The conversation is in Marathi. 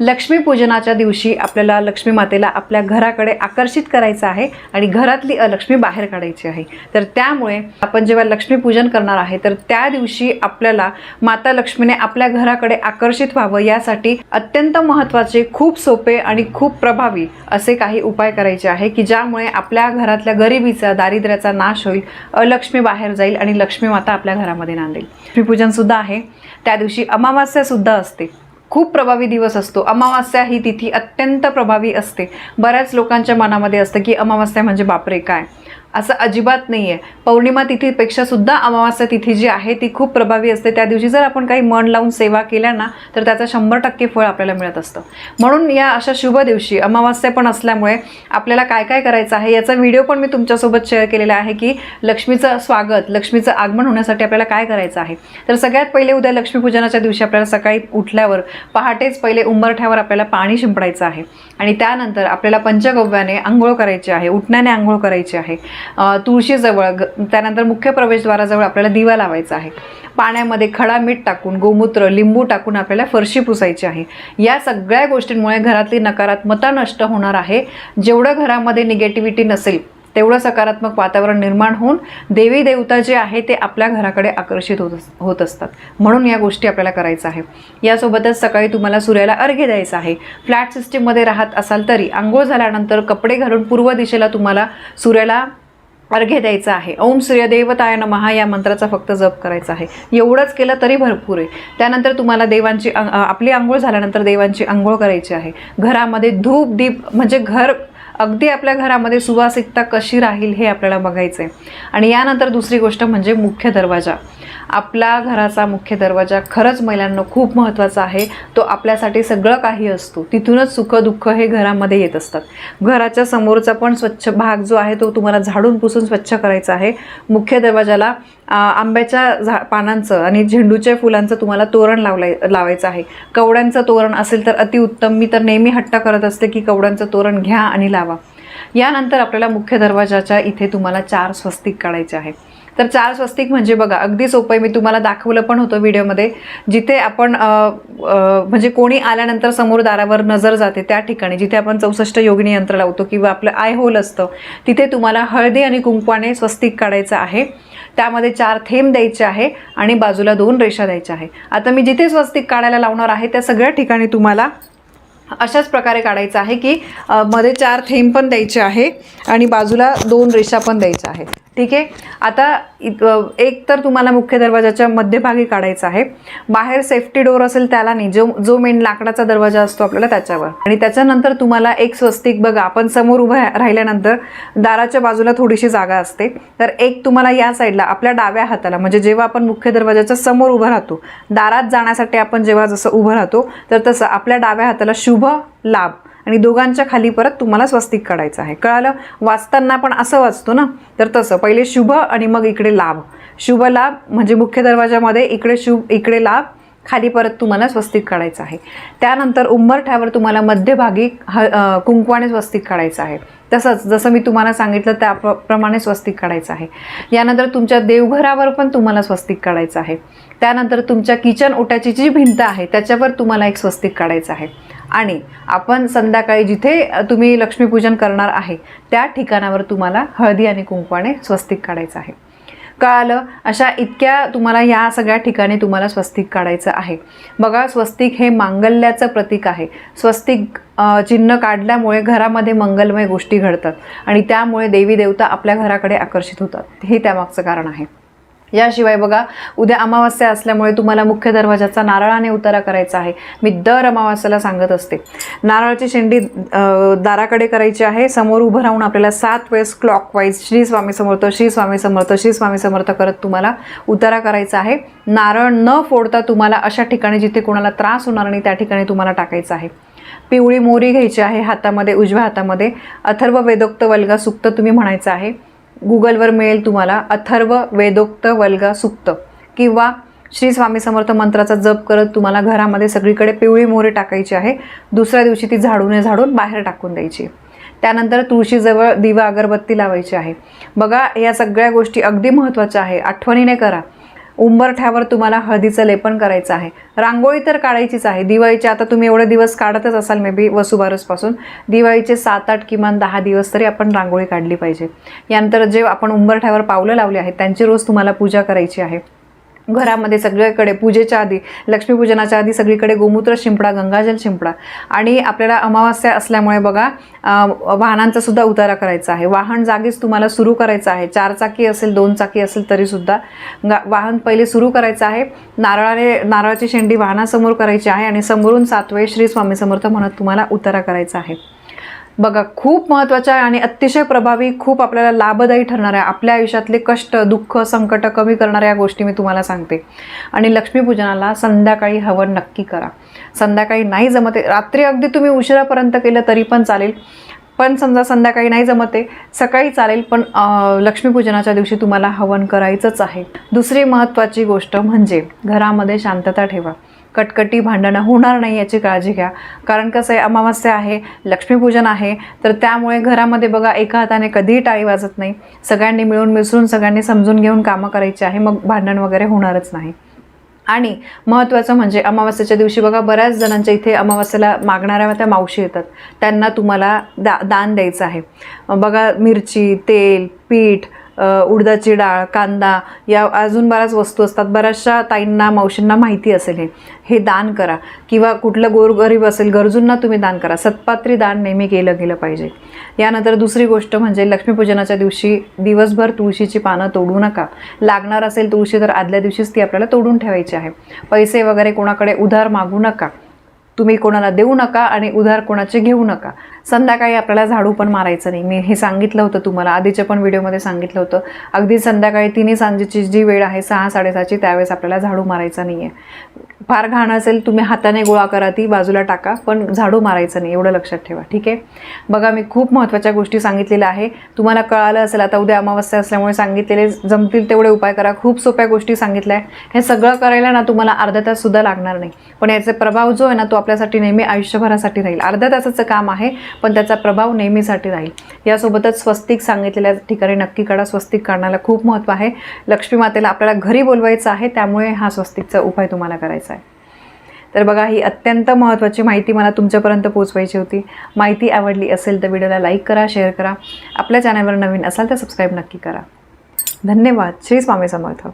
लक्ष्मीपूजनाच्या दिवशी आपल्याला लक्ष्मी मातेला आपल्या घराकडे आकर्षित करायचं आहे आणि घरातली अलक्ष्मी बाहेर काढायची आहे. तर त्यामुळे आपण जेव्हा लक्ष्मीपूजन करणार आहे तर त्या दिवशी आपल्याला माता लक्ष्मीने आपल्या घराकडे आकर्षित व्हावं यासाठी अत्यंत महत्त्वाचे खूप सोपे आणि खूप प्रभावी असे काही उपाय करायचे आहे की ज्यामुळे आपल्या घरातल्या गरिबीचा दारिद्र्याचा नाश होईल अलक्ष्मी बाहेर जाईल आणि लक्ष्मी माता आपल्या घरामध्ये नांदेल. लक्ष्मीपूजनसुद्धा आहे. त्या दिवशी अमावास्या सुद्धा असते. खूप प्रभावी दिवस असतो. अमावास्या ही तिथी अत्यंत प्रभावी असते. बऱ्याच लोकांच्या मनामध्ये असतं की अमावास्या म्हणजे बापरे काय? असं अजिबात नाही आहे पौर्णिमा तिथीपेक्षा सुद्धा अमावास्या तिथी जी आहे ती खूप प्रभावी असते. त्या दिवशी जर आपण काही मन लावून सेवा केल्या ना तर त्याचं शंभर टक्के फळ आपल्याला मिळत असतं. म्हणून या अशा शुभ दिवशी अमावास्या पण असल्यामुळे आपल्याला काय काय करायचं आहे याचा व्हिडिओ पण मी तुमच्यासोबत शेअर केलेला आहे की लक्ष्मीचं स्वागत लक्ष्मीचं आगमन होण्यासाठी आपल्याला काय करायचं आहे. तर सगळ्यात पहिले उद्या लक्ष्मीपूजनाच्या दिवशी आपल्याला सकाळी उठल्यावर पहाटेच पहिले उंबरठ्यावर आपल्याला पाणी शिंपडायचं आहे. आणि त्यानंतर आपल्याला पंचगव्याने आंघोळ करायची आहे उठण्याने आंघोळ करायची आहे. तुळशीजवळ ग त्यानंतर मुख्य प्रवेशद्वाराजवळ आपल्याला दिवा लावायचा आहे. पाण्यामध्ये खडा मीठ टाकून गोमूत्र लिंबू टाकून आपल्याला फरशी पुसायची आहे. या सगळ्या गोष्टींमुळे घरातली नकारात्मकता नष्ट होणार आहे. जेवढं घरामध्ये निगेटिव्हिटी नसेल तेवढं सकारात्मक वातावरण निर्माण होऊन देवी देवता जे आहे ते आपल्या घराकडे आकर्षित होत अस- होत असतात. म्हणून या गोष्टी आपल्याला करायचं आहे. यासोबतच सकाळी तुम्हाला सूर्याला अर्घ्य द्यायचा आहे. फ्लॅट सिस्टीममध्ये राहत असाल तरी आंघोळ झाल्यानंतर कपडे घालून पूर्व दिशेला तुम्हाला सूर्याला अर्घ्य द्यायचा आहे. ओम सूर्यदेवताय नमहा या मंत्राचा फक्त जप करायचा आहे. एवढंच केलं तरी भरपूर आहे. त्यानंतर तुम्हाला देवांची आपली आंघोळ झाल्यानंतर देवांची आंघोळ करायची आहे. घरामध्ये धूप दीप म्हणजे घर अगदी आपल्या घरामध्ये सुवासिकता कशी राहील हे आपल्याला बघायचं आहे आणि यानंतर दुसरी गोष्ट म्हणजे मुख्य दरवाजा. आपला घराचा मुख्य दरवाजा खरंच महिलांना खूप महत्त्वाचा आहे. तो आपल्यासाठी सगळं काही असतो. तिथूनच सुखदुःख हे घरामध्ये येत असतात. घराच्या समोरचा पण स्वच्छ भाग जो आहे तो तुम्हाला झाडून पुसून स्वच्छ करायचा आहे. मुख्य दरवाजाला आंब्याच्या झा पानांचं आणि झेंडूच्या फुलांचं तुम्हाला तोरण लावलाय लावायचं आहे. कवड्यांचं तोरण असेल तर अतिउत्तम मी तर नेहमी हट्ट करत असते की कवड्यांचं तोरण घ्या आणि लावा. यानंतर आपल्याला मुख्य दरवाजाच्या इथे तुम्हाला चार स्वस्तिक काढायचे आहे तर चार स्वस्तिक म्हणजे बघा अगदी सोपं आहे. मी तुम्हाला दाखवलं पण होतं व्हिडिओमध्ये. जिथे आपण म्हणजे कोणी आल्यानंतर समोर दारावर नजर जाते त्या ठिकाणी जिथे आपण चौसष्ट योगिनी यंत्र लावतो किंवा आपलं आय होल असतं तिथे तुम्हाला हळदी आणि कुंकवाने स्वस्तिक काढायचं आहे. त्यामध्ये चार थेंब द्यायचे आहे आणि बाजूला दोन रेषा द्यायच्या आहे. आता मी जिथे स्वस्तिक काढायला लावणार आहे त्या सगळ्या ठिकाणी तुम्हाला अशाच प्रकारे काढायचं आहे की मध्ये चार थेंब पण द्यायचे आहे आणि बाजूला दोन रेषा पण द्यायच्या आहेत. ठीक आहे? आता एक तर तुम्हाला मुख्य दरवाजाच्या मध्यभागी काढायचं आहे. बाहेर सेफ्टी डोअर असेल त्याला नाही. जो जो मेन लाकडाचा दरवाजा असतो आपल्याला त्याच्यावर. आणि त्याच्यानंतर तुम्हाला एक स्वस्तिक बघा. आपण समोर उभं राहिल्यानंतर दाराच्या बाजूला थोडीशी जागा असते. तर एक तुम्हाला या साईडला आपल्या डाव्या हाताला म्हणजे जेव्हा आपण मुख्य दरवाजाच्या समोर उभं राहतो दारात जाण्यासाठी आपण जेव्हा जसं उभं राहतो तर तसं आपल्या डाव्या हाताला शुभ शुभ लाभ. आणि दोघांच्या खाली परत तुम्हाला स्वस्तिक काढायचं आहे. कळालं? वाचताना पण असं वाचतो ना? तर तसं. पहिले शुभ आणि मग इकडे लाभ. शुभ लाभ म्हणजे मुख्य दरवाजामध्ये इकडे शुभ इकडे लाभ खाली परत तुम्हाला स्वस्तिक काढायचं आहे. त्यानंतर उंबरठ्यावर तुम्हाला मध्यभागी ह कुंकवाने स्वस्तिक काढायचं आहे. तसंच जसं मी तुम्हाला सांगितलं त्याप्रमाणे स्वस्तिक काढायचं आहे. यानंतर तुमच्या देवघरावर पण तुम्हाला स्वस्तिक काढायचं आहे. त्यानंतर तुमच्या किचन ओट्याची जी भिंत आहे त्याच्यावर तुम्हाला एक स्वस्तिक काढायचं आहे. आणि आपण संध्याकाळी जिथे तुम्ही लक्ष्मीपूजन करणार आहे त्या ठिकाणावर तुम्हाला हळदी आणि कुंकवाने स्वस्तिक काढायचं आहे. कळालं अशा इतक्या तुम्हाला या सगळ्या ठिकाणी तुम्हाला स्वस्तिक काढायचं आहे. बघा स्वस्तिक हे मांगल्याचं प्रतीक आहे. स्वस्तिक चिन्ह काढल्यामुळे घरामध्ये मंगलमय गोष्टी घडतात आणि त्यामुळे देवी देवता आपल्या घराकडे आकर्षित होतात. हे त्यामागचं कारण आहे. याशिवाय बघा उद्या अमावास्या असल्यामुळे तुम्हाला मुख्य दरवाजाचा नारळाने उतारा करायचा आहे. मी दर अमावास्याला सांगत असते. नारळाची शेंडी दाराकडे करायची आहे. समोर उभं राहून आपल्याला सात वेळेस क्लॉकवाईज श्री स्वामी समर्थ श्री स्वामी समर्थ श्री स्वामी समर्थ करत तुम्हाला उतारा करायचा आहे. नारळ न फोडता तुम्हाला अशा ठिकाणी जिथे कोणाला त्रास होणार नाही त्या ठिकाणी तुम्हाला टाकायचं आहे. पिवळी मोरी घ्यायची आहे हातामध्ये उजव्या हातामध्ये. अथर्व वेदोक्त वल्गा सुक्त तुम्ही म्हणायचं आहे. गुगलवर मिळेल तुम्हाला अथर्व वेदोक्त वल्गा सुक्त. किंवा श्री स्वामी समर्थ मंत्राचा जप करत तुम्हाला घरामध्ये सगळीकडे पिवळी मोहरी टाकायची आहे. दुसऱ्या दिवशी ती झाडूने झाडून बाहेर टाकून द्यायची. त्यानंतर तुळशीजवळ दिवा अगरबत्ती लावायची आहे. बघा या सगळ्या गोष्टी अगदी महत्त्वाच्या आहे. आठवणीने करा. उंबरठ्यावर तुम्हाला हळदीचं लेपन करायचं आहे. रांगोळी तर काढायचीच आहे. दिवाळीचे आता तुम्ही एवढे दिवस काढतच असाल मे बी वसुबारसपासून. दिवाळीचे सात आठ किमान दहा दिवस तरी आपण रांगोळी काढली पाहिजे. यानंतर जे आपण उंबरठ्यावर पावलं लावले आहेत त्यांची रोज तुम्हाला पूजा करायची आहे. घरामध्ये सगळीकडे पूजेच्या आधी लक्ष्मीपूजनाच्या आधी सगळीकडे गोमूत्र शिंपडा गंगाजल शिंपडा. आणि आपल्याला अमावास्या असल्यामुळे बघा वाहनांचा सुद्धा उतारा करायचा आहे. वाहन जागीच तुम्हाला सुरू करायचं आहे. चार चाकी असेल दोन चाकी असेल तरीसुद्धा गा वाहन पहिले सुरू करायचं आहे. नारळाने नारळाची शेंडी वाहनासमोर करायची आहे आणि समोरून सातवे श्री स्वामी समर्थ म्हणत तुम्हाला उतारा करायचा आहे. बघा खूप महत्त्वाच्या आणि अतिशय प्रभावी खूप आपल्याला लाभदायी ठरणाऱ्या आपल्या आयुष्यातले कष्ट दुःख संकट कमी करणाऱ्या या गोष्टी मी तुम्हाला सांगते. आणि लक्ष्मीपूजनाला संध्याकाळी हवन नक्की करा. संध्याकाळी नाही जमते रात्री अगदी तुम्ही उशिरापर्यंत केलं तरी पण चालेल. पण समजा संध्याकाळी नाही जमते सकाळी चालेल पण लक्ष्मीपूजनाच्या दिवशी तुम्हाला हवन करायचंच आहे. दुसरी महत्त्वाची गोष्ट म्हणजे घरामध्ये शांतता ठेवा. कटकटी भांडणं होणार नाही याची काळजी घ्या. कारण कसं आहे अमावस्या आहे लक्ष्मीपूजन आहे तर त्यामुळे घरामध्ये बघा एका हाताने कधीही टाळी वाजत नाही. सगळ्यांनी मिळून मिसळून सगळ्यांनी समजून घेऊन कामं करायची आहे मग भांडण वगैरे होणारच नाही. आणि महत्त्वाचं म्हणजे अमावस्येच्या दिवशी बघा बऱ्याच जणांच्या इथे अमावस्येला मागणाऱ्या त्या मावशी येतात. त्यांना तुम्हाला दा दान द्यायचं आहे. बघा मिरची तेल पीठ उडदाची डाळ कांदा या अजून बऱ्याच वस्तू असतात. बऱ्याचशा ताईंना मावशींना माहिती असेल हे. हे दान करा. किंवा कुठलं गोरगरीब असेल गरजूंना तुम्ही दान करा. सत्पात्री दान नेहमी केलं गेलं पाहिजे. यानंतर दुसरी गोष्ट म्हणजे लक्ष्मीपूजनाच्या दिवशी दिवसभर तुळशीची पानं तोडू नका. लागणार असेल तुळशी तर आदल्या दिवशीच ती आपल्याला तोडून ठेवायची आहे. पैसे वगैरे कोणाकडे उधार मागू नका. तुम्ही कोणाला देऊ नका आणि उधार कोणाचे घेऊ नका. संध्याकाळी आपल्याला झाडू पण मारायचं नाही. मी हे सांगितलं होतं तुम्हाला आधीच्या पण व्हिडिओमध्ये सांगितलं होतं. अगदी संध्याकाळी तिन्ही सांजेची जी वेळ आहे सहा साडेसहाची त्यावेळेस आपल्याला झाडू मारायचा नाही आहे फार घाण असेल तुम्ही हाताने गोळा करा ती बाजूला टाका पण झाडू मारायचं नाही एवढं लक्षात ठेवा ठीक आहे? बघा मी खूप महत्त्वाच्या गोष्टी सांगितलेल्या आहे. तुम्हाला कळालं असेल आता उद्या अमावस्या असल्यामुळे सांगितलेले जमतील तेवढे उपाय करा. खूप सोप्या गोष्टी सांगितल्या आहे हे सगळं करायला ना तुम्हाला अर्धा तास सुद्धा लागणार नाही. पण याचे प्रभाव जो आहे ना तो आपल्यासाठी नेहमी आयुष्यभरासाठी राहील. अर्ध्या तासाचं काम आहे पण त्याचा प्रभाव नेहमीसाठी राहील. यासोबतच स्वस्तिक सांगितलेल्या ठिकाणी नक्की काढा स्वस्तिक काढण्याला खूप महत्त्व आहे. लक्ष्मी मातेला आपल्याला घरी बोलवायचं आहे त्यामुळे हा स्वस्तिकचा उपाय तुम्हाला करायचा आहे. तर बघा ही अत्यंत महत्त्वाची माहिती मला तुमच्यापर्यंत पोहोचवायची होती. माहिती आवडली असेल तर व्हिडिओला लाईक करा शेअर करा. आपल्या चॅनलवर नवीन असाल तर सबस्क्राईब नक्की करा. धन्यवाद. श्री स्वामी समर्थ.